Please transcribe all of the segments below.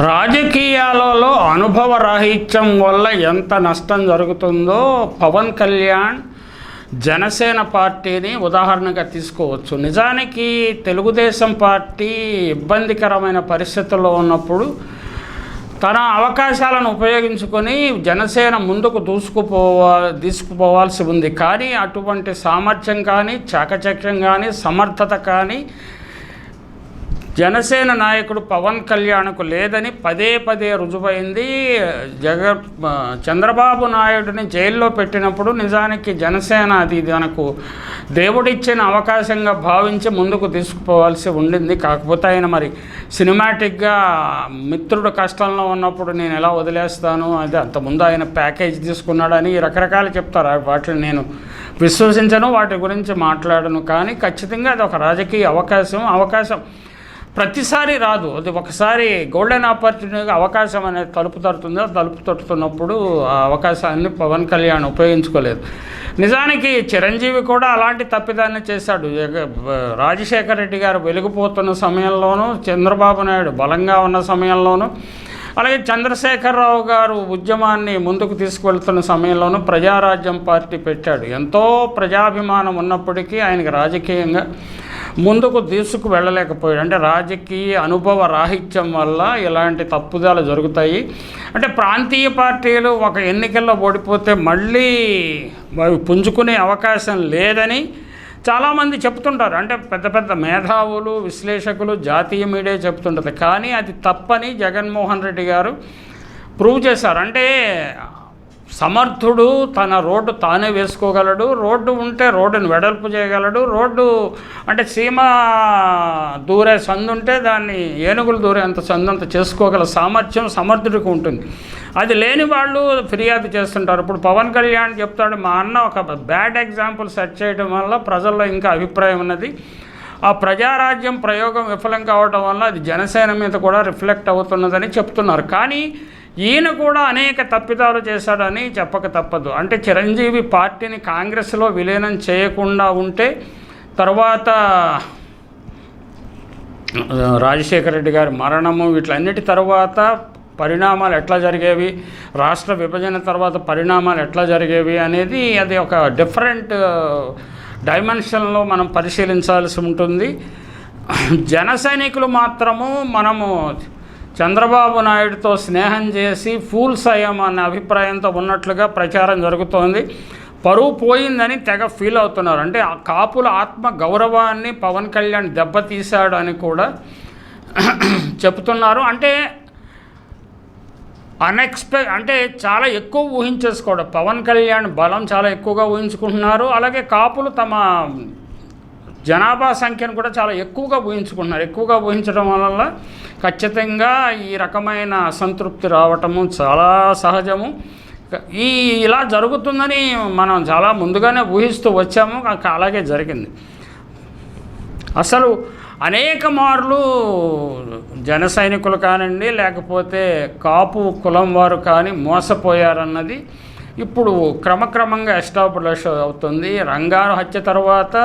రాజకీయాలలో అనుభవ రాహిత్యం వల్ల ఎంత నష్టం జరుగుతుందో పవన్ కళ్యాణ్ జనసేన పార్టీని ఉదాహరణగా తీసుకోవచ్చు. నిజానికి తెలుగుదేశం పార్టీ ఇబ్బందికరమైన పరిస్థితుల్లో ఉన్నప్పుడు తన అవకాశాలను ఉపయోగించుకొని జనసేన ముందుకు దూసుకుపోవా తీసుకుపోవాల్సి ఉంది. కానీ అటువంటి సామర్థ్యం కానీ చాకచక్యం కానీ సమర్థత కానీ జనసేన నాయకుడు పవన్ కళ్యాణ్కు లేదని పదే పదే రుజువైంది. జగ చంద్రబాబు నాయుడిని జైల్లో పెట్టినప్పుడు నిజానికి జనసేన అది తనకు దేవుడిచ్చిన అవకాశంగా భావించి ముందుకు తీసుకుపోవాల్సి ఉండింది. కాకపోతే ఆయన మరి సినిమాటిక్గా మిత్రుడు కష్టంలో ఉన్నప్పుడు నేను ఎలా వదిలేస్తాను అది అంతకుముందు ఆయన ప్యాకేజ్ తీసుకున్నాడని రకరకాలు చెప్తారు. వాటిని నేను విశ్వసించను వాటి గురించి మాట్లాడను. కానీ ఖచ్చితంగా అది ఒక రాజకీయ అవకాశం. అవకాశం ప్రతిసారి రాదు. అది ఒకసారి గోల్డెన్ ఆపర్చునిటీగా అవకాశం అనేది తలుపు తడుతుందో. తలుపు తట్టుతున్నప్పుడు ఆ అవకాశాన్ని పవన్ కళ్యాణ్ ఉపయోగించుకోలేదు. నిజానికి చిరంజీవి కూడా అలాంటి తప్పిదాన్ని చేశాడు. రాజశేఖర రెడ్డి గారు వెలిగిపోతున్న సమయంలోనూ చంద్రబాబు నాయుడు బలంగా ఉన్న సమయంలోనూ అలాగే చంద్రశేఖరరావు గారు ఉద్యమాన్ని ముందుకు తీసుకువెళ్తున్న సమయంలోనూ ప్రజారాజ్యం పార్టీ పెట్టాడు. ఎంతో ప్రజాభిమానం ఉన్నప్పటికీ ఆయనకి రాజకీయంగా ముందుకు తీసుకు వెళ్ళలేకపోయాడు. అంటే రాజకీయ అనుభవ రాహిత్యం వల్ల ఇలాంటి తప్పుదాలు జరుగుతాయి. అంటే ప్రాంతీయ పార్టీలు ఒక ఎన్నికల్లో ఓడిపోతే మళ్ళీ పుంజుకునే అవకాశం లేదని చాలామంది చెప్తుంటారు. అంటే పెద్ద పెద్ద మేధావులు విశ్లేషకులు జాతీయ మీడియా చెప్తుంటుంది. కానీ అది తప్పని జగన్మోహన్ రెడ్డి గారు ప్రూవ్ చేశారు. అంటే సమర్థుడు తన రోడ్డు తానే వేసుకోగలడు. రోడ్డు ఉంటే రోడ్డును వెడల్పు చేయగలడు. రోడ్డు అంటే సీమ దూరే సందు ఉంటే దాన్ని ఏనుగులు దూరే అంత సందు అంత చేసుకోగల సామర్థ్యం సమర్థుడికి ఉంటుంది. అది లేని వాళ్ళు ఫిర్యాదు చేస్తుంటారు. ఇప్పుడు పవన్ కళ్యాణ్ చెప్తాడు మా అన్న ఒక బ్యాడ్ ఎగ్జాంపుల్ సెట్ చేయడం వల్ల ప్రజల్లో ఇంకా అభిప్రాయం ఉన్నది. ఆ ప్రజారాజ్యం ప్రయోగం విఫలం కావడం వల్ల అది జనసేన మీద కూడా రిఫ్లెక్ట్ అవుతున్నదని చెప్తున్నారు. కానీ ఈయన కూడా అనేక తప్పిదాలు చేశాడని చెప్పక తప్పదు. అంటే చిరంజీవి పార్టీని కాంగ్రెస్లో విలీనం చేయకుండా ఉంటే తర్వాత రాజశేఖర రెడ్డి గారి మరణము వీటిలన్నిటి తర్వాత పరిణామాలు ఎట్లా జరిగేవి రాష్ట్ర విభజన తర్వాత పరిణామాలు ఎట్లా జరిగేవి అనేది అది ఒక డిఫరెంట్ డైమెన్షన్లో మనం పరిశీలించాల్సి ఉంటుంది. జన సైనికులు మాత్రము మనము చంద్రబాబు నాయుడుతో స్నేహం చేసి ఫూల్స్ అయ్యామన్న అభిప్రాయంతో ఉన్నట్లుగా ప్రచారం జరుగుతోంది. పరువు పోయిందని తెగ ఫీల్ అవుతున్నారు. అంటే ఆ కాపుల ఆత్మ గౌరవాన్ని పవన్ కళ్యాణ్ దెబ్బతీశాడు అని కూడా చెప్తున్నారు. అంటే అన్ఎక్స్పెక్ట్ అంటే చాలా ఎక్కువ ఊహించేసుకోవడం పవన్ కళ్యాణ్ బలం చాలా ఎక్కువగా ఊహించుకుంటున్నారు. అలాగే కాపులు తమ జనాభా సంఖ్యను కూడా చాలా ఎక్కువగా ఊహించుకుంటున్నారు. ఎక్కువగా ఊహించడం వల్ల ఖచ్చితంగా ఈ రకమైన అసంతృప్తి రావటము చాలా సహజము. ఈ ఇలా జరుగుతుందని మనం చాలా ముందుగానే ఊహిస్తూ వచ్చాము అలాగే జరిగింది. అసలు అనేక మార్లు జన సైనికులు కానివ్వండి లేకపోతే కాపు కులం వారు కానీ మోసపోయారన్నది ఇప్పుడు క్రమక్రమంగా ఎస్టాబ్లిష్ అవుతుంది. రంగారు హత్య తర్వాత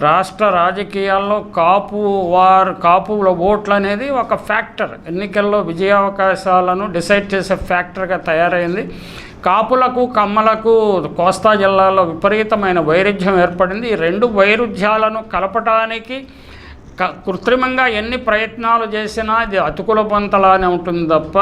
రాష్ట్ర రాజకీయాల్లో కాపు వారు కాపుల ఓట్లు అనేది ఒక ఫ్యాక్టర్. ఎన్నికల్లో విజయావకాశాలను డిసైడ్ చేసే ఫ్యాక్టర్గా తయారైంది. కాపులకు కమ్మలకు కోస్తా జిల్లాలో విపరీతమైన వైరుధ్యం ఏర్పడింది. ఈ రెండు వైరుధ్యాలను కలపటానికి క- కృత్రిమంగా ఎన్ని ప్రయత్నాలు చేసినా అది అతుకుల పంతలానే ఉంటుంది తప్ప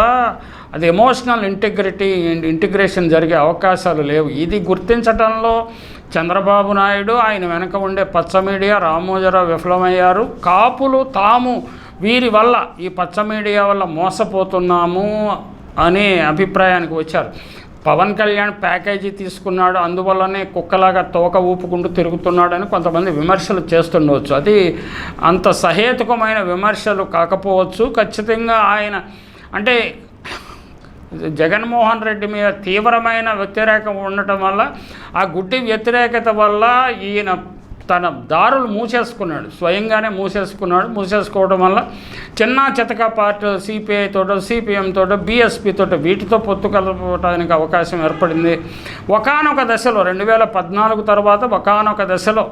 అది ఎమోషనల్ ఇంటిగ్రిటీ ఇంటిగ్రేషన్ జరిగే అవకాశాలు లేవు. ఇది గుర్తించడంలో చంద్రబాబు నాయుడు ఆయన వెనక ఉండే పచ్చ మీడియా రామోజీరావు విఫలమయ్యారు. కాపులు తాము వీరి వల్ల ఈ పచ్చ మీడియా వల్ల మోసపోతున్నాము అనే అభిప్రాయానికి వచ్చారు. పవన్ కళ్యాణ్ ప్యాకేజీ తీసుకున్నాడు. అందువల్లనే కుక్కలాగా తోక ఊపుకుంటూ తిరుగుతున్నాడని కొంతమంది విమర్శలు చేస్తుండవచ్చు అది అంత సహేతుకమైన విమర్శలు కాకపోవచ్చు. ఖచ్చితంగా ఆయన అంటే జగన్మోహన్ రెడ్డి మీద తీవ్రమైన వ్యతిరేకం ఉండటం వల్ల ఆ గుడ్డి వ్యతిరేకత వల్ల ఈయన తన దారులు మూసేసుకున్నాడు. స్వయంగానే మూసేసుకున్నాడు. మూసేసుకోవడం వల్ల చిన్న చితక పార్టీ సిపిఐ తోట సిపిఎం బీఎస్పీ తోటో వీటితో పొత్తు కలపడానికి అవకాశం ఏర్పడింది. ఒకానొక దశలో రెండు వేల పద్నాలుగు తర్వాత ఒకానొక దశలో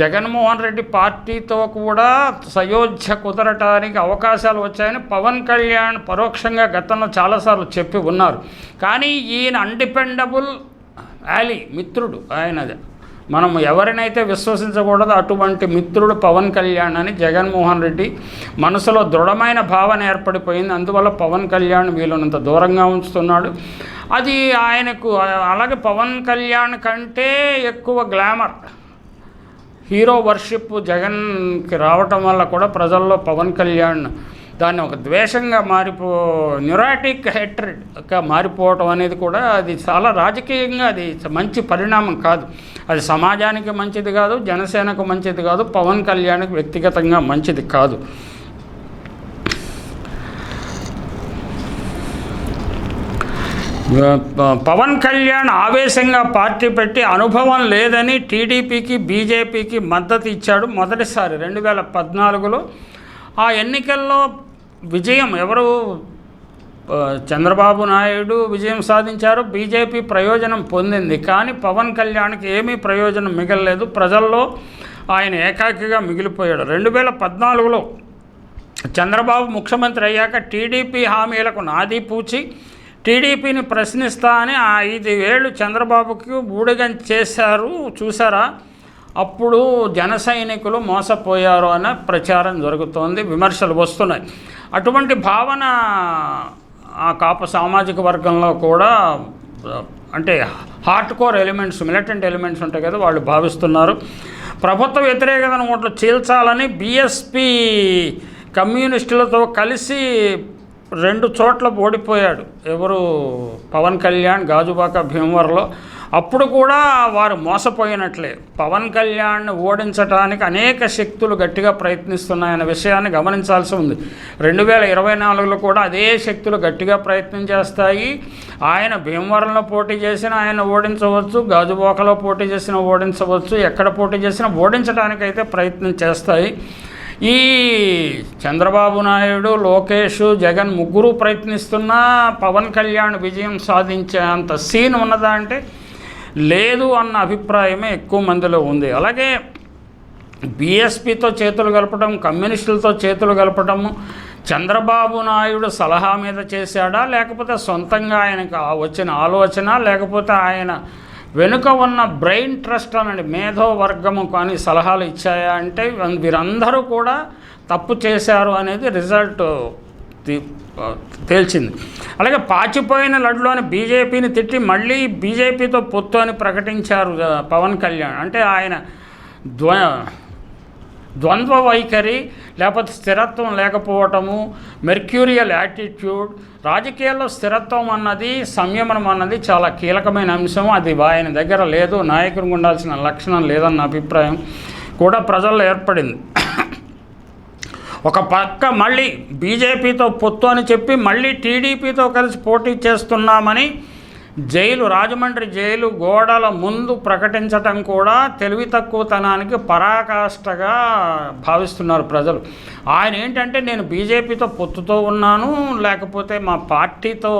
జగన్మోహన్ రెడ్డి పార్టీతో కూడా సయోధ్య కుదరటానికి అవకాశాలు వచ్చాయని పవన్ కళ్యాణ్ పరోక్షంగా గతంలో చాలాసార్లు చెప్పి ఉన్నారు. కానీ ఈయన అన్డిపెండబుల్ యాలీ మిత్రుడు ఆయనది. మనం ఎవరినైతే విశ్వసించకూడదు అటువంటి మిత్రుడు పవన్ కళ్యాణ్ అని జగన్మోహన్ రెడ్డి మనసులో దృఢమైన భావన ఏర్పడిపోయింది. అందువల్ల పవన్ కళ్యాణ్ వీళ్ళనంత దూరంగా ఉంచుతున్నాడు. అది ఆయనకు అలాగే పవన్ కళ్యాణ్ కంటే ఎక్కువ గ్లామర్. హీరో వర్షిప్ జగన్కి రావటం వల్ల కూడా ప్రజల్లో పవన్ కళ్యాణ్ దాన్ని ఒక ద్వేషంగా మారిపో న్యూరాటిక్ హెట్రెడ్గా మారిపోవటం అనేది కూడా అది చాలా రాజకీయంగా అది మంచి పరిణామం కాదు. అది సమాజానికి మంచిది కాదు జనసేనకు మంచిది కాదు పవన్ కళ్యాణ్కి వ్యక్తిగతంగా మంచిది కాదు. పవన్ కళ్యాణ్ ఆవేశంగా పార్టీ పెట్టి అనుభవం లేదని టీడీపీకి బీజేపీకి మద్దతు ఇచ్చాడు మొదటిసారి రెండు వేల పద్నాలుగులో. ఆ ఎన్నికల్లో విజయం ఎవరు? చంద్రబాబు నాయుడు విజయం సాధించారు. బీజేపీ ప్రయోజనం పొందింది. కానీ పవన్ కళ్యాణ్కి ఏమీ ప్రయోజనం మిగలలేదు. ప్రజల్లో ఆయన ఏకాకిగా మిగిలిపోయాడు. రెండు వేల పద్నాలుగులో చంద్రబాబు ముఖ్యమంత్రి అయ్యాక టీడీపీ హామీలకు నాది పూచి టీడీపీని ప్రశ్నిస్తా అని ఆ ఐదు వేళ్ళు చంద్రబాబుకి బూడిగం చేశారు చూసారా? అప్పుడు జన సైనికులు మోసపోయారు అన్న ప్రచారం జరుగుతోంది విమర్శలు వస్తున్నాయి. అటువంటి భావన ఆ కాపు సామాజిక వర్గంలో కూడా అంటే hard core elements militant elements ఉంటాయి కదా వాళ్ళు భావిస్తున్నారు. ప్రభుత్వ వ్యతిరేకతను ఓట్లు చీల్చాలని బీఎస్పీ కమ్యూనిస్టులతో కలిసి రెండు చోట్ల ఓడిపోయాడు. ఎవరు? పవన్ కళ్యాణ్ గాజుబాక భీమవరంలో. అప్పుడు కూడా వారు మోసపోయినట్లే. పవన్ కళ్యాణ్ ఓడించడానికి అనేక శక్తులు గట్టిగా ప్రయత్నిస్తున్నాయన్న విషయాన్ని గమనించాల్సి ఉంది. రెండు వేల ఇరవై నాలుగులో కూడా అదే శక్తులు గట్టిగా ప్రయత్నం చేస్తాయి. ఆయన భీమవరంలో పోటీ చేసిన ఆయన ఓడించవచ్చు గాజుబాకలో పోటీ చేసిన ఓడించవచ్చు ఎక్కడ పోటీ చేసినా ఓడించడానికైతే ప్రయత్నం చేస్తాయి. ఈ చంద్రబాబు నాయుడు లోకేష్ జగన్ ముగ్గురు ప్రయత్నిస్తున్నా పవన్ కళ్యాణ్ విజయం సాధించే అంత సీన్ ఉన్నదా అంటే లేదు అన్న అభిప్రాయమే ఎక్కువ మందిలో ఉంది. అలాగే బీఎస్పీతో చేతులు కలపడం కమ్యూనిస్టులతో చేతులు కలపడము చంద్రబాబు నాయుడు సలహా మీద చేశాడా లేకపోతే సొంతంగా ఆయనకు ఆ వచ్చిన ఆలోచన లేకపోతే ఆయన వెనుక ఉన్న బ్రెయిన్ ట్రస్ట్ అనండి మేధో వర్గము కానీ సలహాలు ఇచ్చాయా అంటే వీరందరూ కూడా తప్పు చేశారు అనేది రిజల్ట్ తేల్చింది. అలాగే పాచిపోయిన లడ్లోని బీజేపీని తిట్టి మళ్ళీ బీజేపీతో పొత్తు అని ప్రకటించారు పవన్ కళ్యాణ్. అంటే ఆయన ద్వ ద్వంద్వ వైఖరి లేకపోతే స్థిరత్వం లేకపోవటము మెర్క్యూరియల్ యాటిట్యూడ్ రాజకీయాల్లో స్థిరత్వం అన్నది సంయమనం అన్నది చాలా కీలకమైన అంశం. అది ఆయన దగ్గర లేదు నాయకునికి ఉండాల్సిన లక్షణం లేదన్న అభిప్రాయం కూడా ప్రజల్లో ఏర్పడింది. ఒక పక్క మళ్ళీ బీజేపీతో పొత్తు అని చెప్పి మళ్ళీ టీడీపీతో కలిసి పోటీ చేస్తున్నామని జైలు రాజమండ్రి జైలు గోడల ముందు ప్రకటించటం కూడా తెలివి తక్కువతనానికి పరాకాష్ఠగా భావిస్తున్నారు ప్రజలు. ఆయన ఏంటంటే నేను బీజేపీతో పొత్తుతో ఉన్నాను లేకపోతే మా పార్టీతో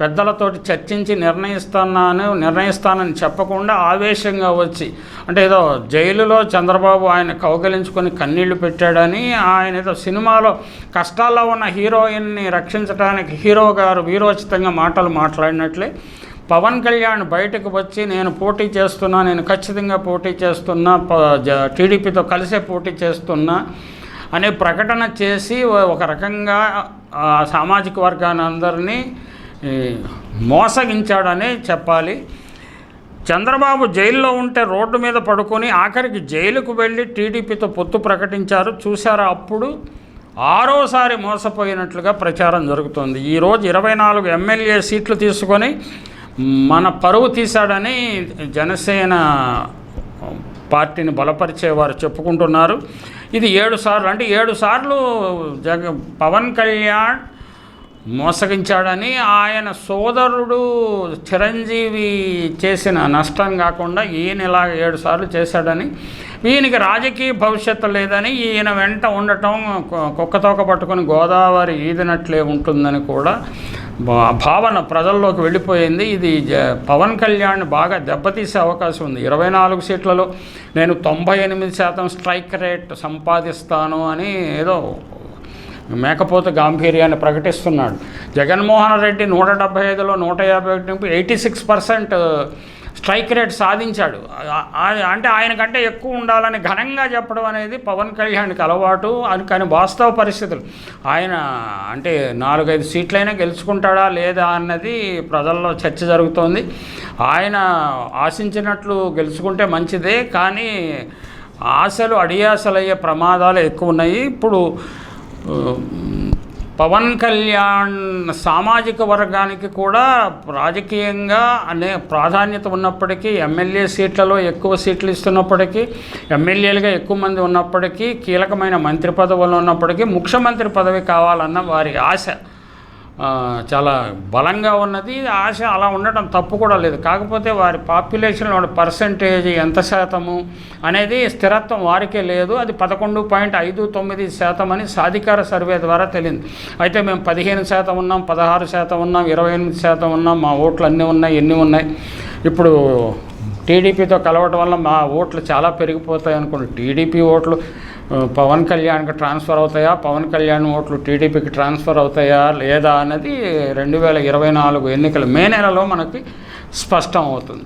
పెద్దలతోటి చర్చించి నిర్ణయిస్తున్నాను నిర్ణయిస్తానని చెప్పకుండా ఆవేశంగా వచ్చి అంటే ఏదో జైలులో చంద్రబాబు ఆయన కౌగలించుకొని కన్నీళ్ళు పెట్టాడని ఆయన ఏదో సినిమాలో కష్టాల్లో ఉన్న హీరోయిన్ని రక్షించడానికి హీరో గారు వీరోచితంగా మాటలు మాట్లాడినట్లే పవన్ కళ్యాణ్ బయటకు వచ్చి నేను పోటీ చేస్తున్నా నేను ఖచ్చితంగా పోటీ చేస్తున్నా టీడీపీతో కలిసే పోటీ చేస్తున్నా అనే ప్రకటన చేసి ఒక రకంగా సామాజిక వర్గాన్ని అందరినీ మోసగించాడని చెప్పాలి. చంద్రబాబు జైల్లో ఉంటే రోడ్డు మీద పడుకొని ఆఖరికి జైలుకు వెళ్ళి టీడీపీతో పొత్తు ప్రకటించారు. చూసారా అప్పుడు? ఆరోసారి మోసపోయినట్లుగా ప్రచారం జరుగుతోంది. ఈరోజు ఇరవై నాలుగు ఎమ్మెల్యే సీట్లు తీసుకొని మన పరువు తీశాడని జనసేన పార్టీని బలపరిచేవారు చెప్పుకుంటున్నారు. ఇది ఏడు సార్లు అంటే ఏడు సార్లు జగ పవన్ కళ్యాణ్ మోసగించాడని ఆయన సోదరుడు చిరంజీవి చేసిన నష్టం కాకుండా ఈయన ఇలా ఏడు సార్లు చేశాడని ఈయనకి రాజకీయ భవిష్యత్తు లేదని ఈయన వెంట ఉండటం కు- కుక్కతోక పట్టుకొని గోదావరి ఈదినట్లే ఉంటుందని కూడా భావన ప్రజల్లోకి వెళ్ళిపోయింది. ఇది జ- పవన్ కళ్యాణ్ బాగా దెబ్బతీసే అవకాశం ఉంది. ఇరవై నాలుగు సీట్లలో నేను తొంభై ఎనిమిది శాతం స్ట్రైక్ రేట్ సంపాదిస్తాను అని ఏదో మేకపోత గాంభీర్యాన్ని ప్రకటిస్తున్నాడు. జగన్మోహన్ రెడ్డి నూట డెబ్బై ఐదులో నూట యాభై ఒకటి eighty six percent strike rate సాధించాడు. అంటే ఆయన అంటే ఆయనకంటే ఎక్కువ ఉండాలని ఘనంగా చెప్పడం అనేది పవన్ కళ్యాణ్కి అలవాటు అని కానీ వాస్తవ పరిస్థితులు. ఆయన అంటే నాలుగైదు సీట్లైనా గెలుచుకుంటాడా లేదా అన్నది ప్రజల్లో చర్చ జరుగుతోంది. ఆయన ఆశించినట్లు గెలుచుకుంటే మంచిదే కానీ ఆశలు అడియాసలయ్యే ప్రమాదాలు ఎక్కువ ఉన్నాయి. ఇప్పుడు పవన్ కళ్యాణ్ సామాజిక వర్గానికి కూడా రాజకీయంగా అనే ప్రాధాన్యత ఉన్నప్పటికీ ఎమ్మెల్యే సీట్లలో ఎక్కువ సీట్లు ఇస్తున్నప్పటికీ ఎమ్మెల్యేలుగా ఎక్కువ మంది ఉన్నప్పటికీ కీలకమైన మంత్రి పదవులు ఉన్నప్పటికీ ముఖ్యమంత్రి పదవి కావాలన్న వారి ఆశ. చాలా బలంగా ఉన్నది ఆశ అలా ఉండటం తప్పు కూడా లేదు. కాకపోతే వారి పాపులేషన్ పర్సంటేజ్ ఎంత శాతము అనేది స్థిరత్వం వారికే లేదు. అది పదకొండు పాయింట్ ఐదు తొమ్మిది శాతం అని సాధికార సర్వే ద్వారా తెలియదు అయితే మేము పదిహేను శాతం ఉన్నాం పదహారు శాతం ఉన్నాం ఇరవై ఎనిమిది శాతం ఉన్నాం మా ఓట్లు అన్నీ ఉన్నాయి ఎన్ని ఉన్నాయి. ఇప్పుడు టీడీపీతో కలవటం వల్ల మా ఓట్లు చాలా పెరిగిపోతాయి అనుకోండి. టీడీపీ ఓట్లు పవన్ కళ్యాణ్కి ట్రాన్స్ఫర్ అవుతాయా? పవన్ కళ్యాణ్ ఓట్లు టీడీపీకి ట్రాన్స్ఫర్ అవుతాయా? లేదా అన్నది రెండు వేల ఇరవై నాలుగు ఎన్నికల మే నెలలో మనకి స్పష్టం అవుతుంది.